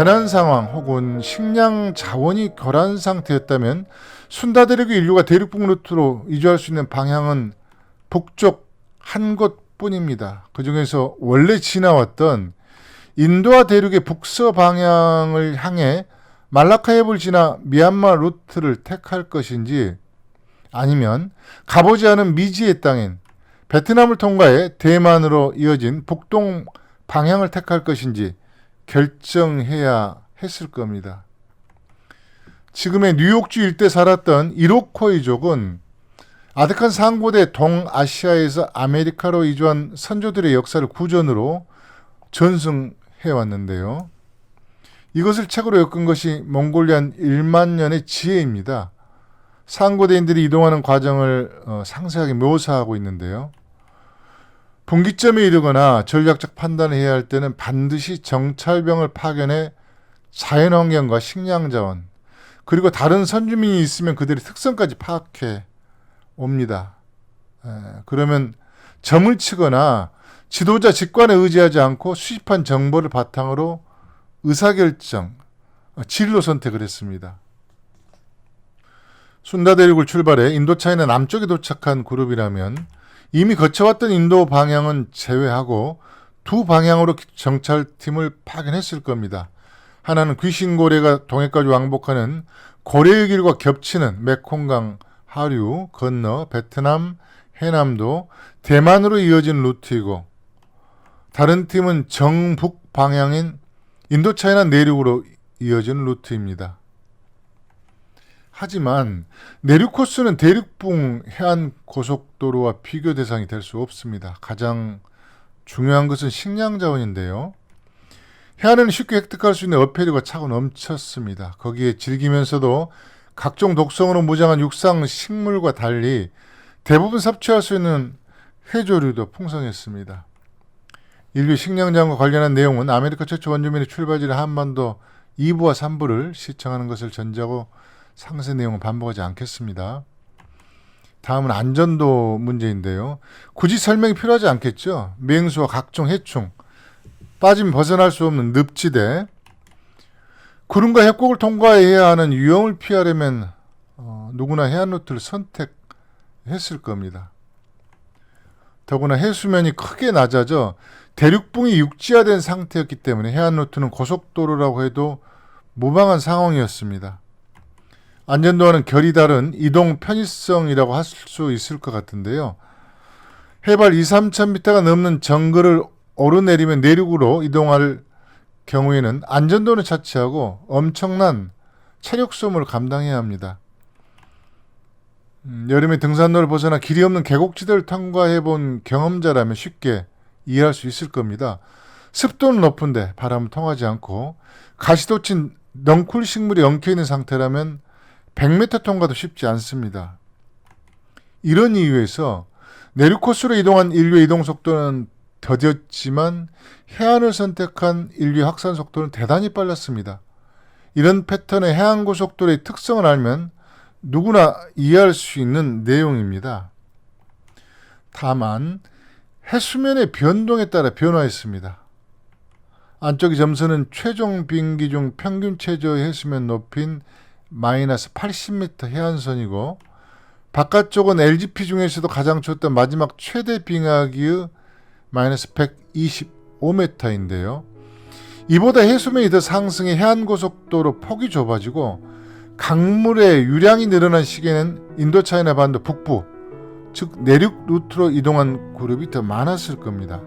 재난 상황 혹은 식량 자원이 결한 상태였다면 순다 대륙의 인류가 대륙북 루트로 이주할 수 있는 방향은 북쪽 한 곳뿐입니다. 그 중에서 원래 지나왔던 인도와 대륙의 북서 방향을 향해 말라카 해협을 지나 미얀마 루트를 택할 것인지 아니면 가보지 않은 미지의 땅인 베트남을 통과해 대만으로 이어진 북동 방향을 택할 것인지 결정해야 했을 겁니다. 지금의 뉴욕주 일대 살았던 이로코이족은 아득한 상고대 동아시아에서 아메리카로 이주한 선조들의 역사를 구전으로 전승해 왔는데요. 이것을 책으로 엮은 것이 몽골리안 1만 년의 지혜입니다. 상고대인들이 이동하는 과정을 어, 상세하게 묘사하고 있는데요. 분기점에 이르거나 전략적 판단을 해야 할 때는 반드시 정찰병을 파견해 자연환경과 식량자원, 그리고 다른 선주민이 있으면 그들의 특성까지 파악해 옵니다. 에, 그러면 점을 치거나 지도자 직관에 의지하지 않고 수집한 정보를 바탕으로 의사결정, 어, 진로 선택을 했습니다. 순다 대륙을 출발해 인도차이나 남쪽에 도착한 그룹이라면 이미 거쳐왔던 인도 방향은 제외하고 두 방향으로 정찰팀을 파견했을 겁니다. 하나는 귀신고래가 동해까지 왕복하는 고래의 길과 겹치는 메콩강 하류 건너 베트남, 해남도 대만으로 이어진 루트이고 다른 팀은 정북 방향인 인도차이나 내륙으로 이어진 루트입니다. 하지만 내륙 코스는 대륙붕 해안 고속도로와 비교 대상이 될 수 없습니다. 가장 중요한 것은 식량 자원인데요. 해안에는 쉽게 획득할 수 있는 어패류가 차고 넘쳤습니다. 거기에 즐기면서도 각종 독성으로 무장한 육상 식물과 달리 대부분 섭취할 수 있는 해조류도 풍성했습니다. 인류 식량 자원과 관련한 내용은 아메리카 최초 원주민의 출발지를 한반도 2부와 3부를 시청하는 것을 전제하고 상세 내용은 반복하지 않겠습니다. 다음은 안전도 문제인데요. 굳이 설명이 필요하지 않겠죠. 맹수와 각종 해충, 빠지면 벗어날 수 없는 늪지대, 구름과 협곡을 통과해야 하는 위험을 피하려면 어, 누구나 해안 루트를 선택했을 겁니다. 더구나 해수면이 크게 낮아져 대륙붕이 육지화된 상태였기 때문에 해안 루트는 고속도로라고 해도 무방한 상황이었습니다. 안전도와는 결이 다른 이동 편의성이라고 할 수 있을 것 같은데요. 해발 2, 3천 미터가 넘는 정글을 오르내리면 내륙으로 이동할 경우에는 안전도는 차치하고 엄청난 체력 소모를 감당해야 합니다. 음, 여름에 등산로를 벗어나 길이 없는 계곡지대를 통과해 본 경험자라면 쉽게 이해할 수 있을 겁니다. 습도는 높은데 바람은 통하지 않고 가시돋친 넝쿨 식물이 엉켜 있는 상태라면 100m 통과도 쉽지 않습니다. 이런 이유에서 내륙 코스로 이동한 인류의 이동 속도는 더뎠지만 해안을 선택한 인류의 확산 속도는 대단히 빨랐습니다. 이런 패턴의 해안 고속도로의 특성을 알면 누구나 이해할 수 있는 내용입니다. 다만 해수면의 변동에 따라 변화했습니다. 안쪽의 점선은 최종 비행기 중 평균 최저의 해수면 높인 마이너스 80m 해안선이고 바깥쪽은 LGP 중에서도 가장 좁던 마지막 최대 빙하기의 마이너스 125m인데요. 이보다 해수면이 더 상승해 해안고속도로 폭이 좁아지고 강물의 유량이 늘어난 시기에는 인도차이나 반도 북부, 즉 내륙 루트로 이동한 그룹이 더 많았을 겁니다.